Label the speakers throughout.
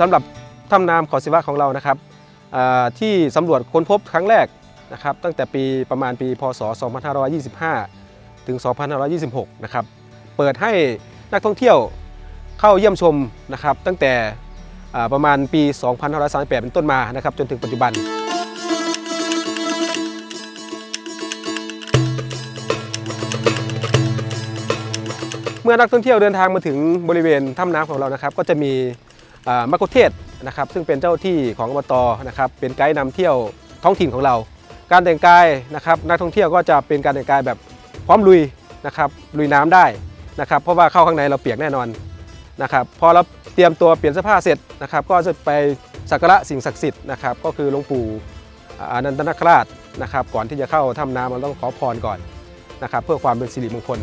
Speaker 1: สำหรับถ้ำน้ำขาศิวะของเรานะครับที่สำรวจค้นพบครั้งแรกนะครับตั้งแต่ปีประมาณปีพศ 2525 ถึง 2526 นะครับเปิดให้นักท่องเที่ยวเข้าเยี่ยมชมนะครับตั้งแต่ประมาณปี 2538 เป็นต้นมานะครับจนถึงปัจจุบันเมื่อนักท่องเที่ยวเดินทางมาถึงบริเวณถ้ำน้ำของเรานะครับ ก็จะมี มัคคุเทศนะครับซึ่งเป็นเจ้าที่ของอบตนะครับเป็นไกด์นำเที่ยวท้องถิ่นของเรา การแต่งกายนะครับนักท่องเที่ยวก็จะเป็นการแต่งกายแบบพร้อมลุยนะครับลุยน้ำได้นะครับเพราะว่าเข้าข้างในเราเปียกแน่นอนนะครับพอเราเตรียมตัวเปลี่ยนเสื้อผ้าเสร็จนะครับก็จะไปสักการะสิ่งศักดิ์สิทธิ์นะครับก็คือหลวงปู่อานันตนาคราชนะครับก่อนที่จะเข้าถ้ำน้ำเราต้องขอพรก่อนนะครับเพื่อความเป็นสิริมงคล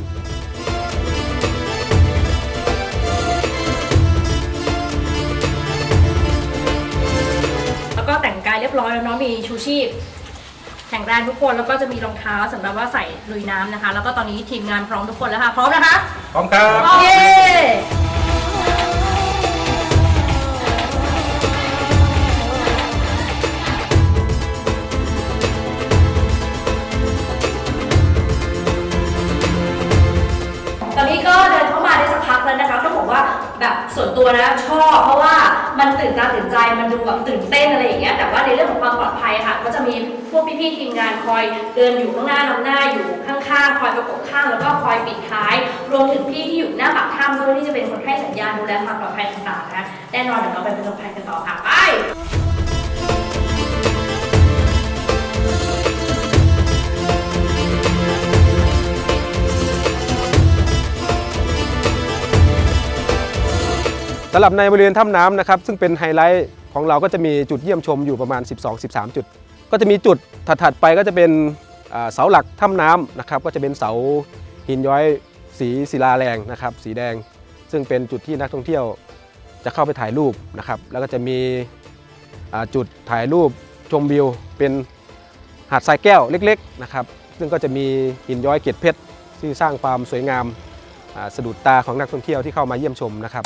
Speaker 2: รียบร้อยแล้วเนาะมีชูชีพแข็งแรงทุกคนแล้วก็จะมีรองเท้าสำหรับว่าใส่ลุยน้ำนะคะ แล้วก็ตอนนี้ทีมงานพร้อมทุกคนแล้วค่ะ พร้อมนะคะ
Speaker 1: พร้อมครับ
Speaker 2: เย้ตอนนี้ก็เดินเข้ามาได้สักพักแล้วนะคะต้องบอกว่าแบบส่วนตัวนะชอบเพราะว่า มันตื่นตาตื่นใจมันดูแบบตื่นเต้นอะไรอย่างเงี้ยแต่ว่าในเรื่องของความปลอดภัยค่ะ ก็จะมีพวกพี่ๆทีมงานคอยเดินอยู่ข้างหน้านำหน้าอยู่ข้างๆคอยประกบข้างแล้วก็คอยปิดท้าย รวมถึงพี่ที่อยู่หน้าปากถ้ำด้วยที่จะเป็นคนให้สัญญาณดูแลความปลอดภัยต่างๆนะแน่นอนเดี๋ยวเราไปประจนภัยกันต่อค่ะไปำ
Speaker 1: หรับในบริเวณถ้ำน้ำนะครับซึ่งเป็นไฮไลท์ของเราก็จะมีจุดเยี่ยมชมอยู่ประมาณ 12-13 จุด ก็จะมีจุดถัดๆไปก็จะเป็นเสาหลักถ้ำน้ำนะครับก็จะเป็นเสาหินย้อยสีศิลาแรงนะครับสีแดง ซึ่งเป็นจุดที่นักท่องเที่ยวจะเข้าไปถ่ายรูปนะครับแล้วก็จะมีจุดถ่ายรูปชมวิว เป็นหาดทรายแก้วเล็กๆนะครับซึ่งก็จะมีหินย้อยเกล็ดเพชรที่สร้างความสวยงามสะดุดตาของนักท่องเที่ยวที่เข้ามาเยี่ยมชมนะครับ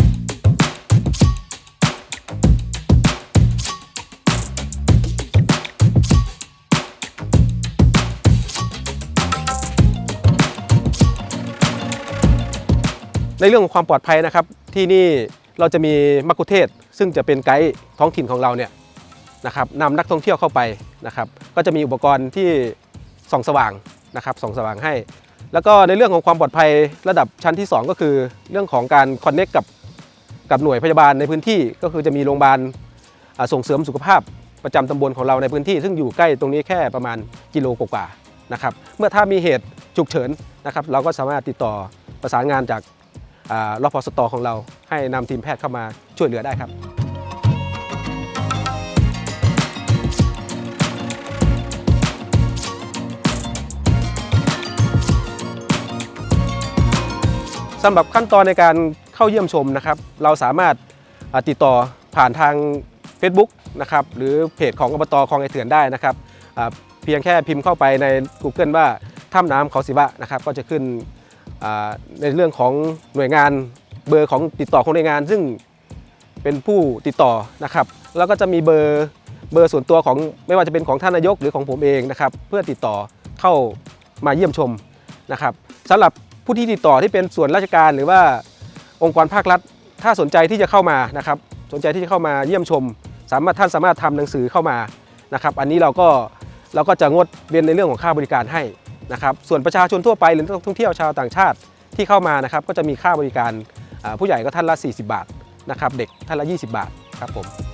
Speaker 1: ในเรื่องของความปลอดภัยนะครับ ที่นี่เราจะมีมักคุเทศ ซึ่งจะเป็นไกด์ท้องถิ่นของเราเนี่ยนะครับนำนักท่องเที่ยวเข้าไปนะครับ ก็จะมีอุปกรณ์ที่ส่องสว่างนะครับส่องสว่างให้ แล้วก็ในเรื่องของความปลอดภัยระดับชั้นที่ 2 ก็คือเรื่องของการคอนเน็กกับกับหน่วยพยาบาลในพื้นที่ก็คือจะมีโรงพยาบาลส่งเสริมสุขภาพประจำตำบลของเราในพื้นที่ ซึ่งอยู่ใกล้ตรงนี้แค่ประมาณกิโลกว่าๆนะครับ เมื่อถ้ามีเหตุฉุกเฉินนะครับ เราก็สามารถติดต่อประสานงานจาก รพสตของเราให้นำทีมแพทย์เข้ามาช่วยเหลือได้ครับสำหรับขั้นตอนในการเข้าเยี่ยมชมนะครับ เราสามารถติดต่อผ่านทาง Facebook นะครับหรือเพจของอบตคลองไอเถื่อนได้นะครับเพียงแค่พิมพ์เข้าไปใน Google ว่าถ้ำน้ำเขาศิวะนะครับ ก็จะขึ้น ในเรื่องของหน่วยงานเบอร์ของติดต่อของหน่วยงาน ซึ่งเป็นผู้ติดต่อนะครับ แล้วก็จะมีเบอร์เบอร์ส่วนตัวของไม่ว่าจะเป็นของท่านนายกหรือของผมเองนะครับ เพื่อติดต่อเข้ามาเยี่ยมชมนะครับสำหรับผู้ที่ติดต่อที่เป็นส่วนราชการหรือว่าองค์กรภาครัฐ ถ้าสนใจที่จะเข้ามานะครับ สนใจที่จะเข้ามาเยี่ยมชม สามารถท่านสามารถทำหนังสือเข้ามานะครับ อันนี้เราก็เราก็จะงดเว้นในเรื่องของค่าบริการให้ นะครับส่วนประชาชนทั่วไปหรือนักท่องเที่ยวชาวต่างชาติที่เข้ามานะครับก็จะมีค่าบริการผู้ใหญ่ก็ท่านละ 40 บาทนะครับเด็กท่านละ 20 บาทครับผม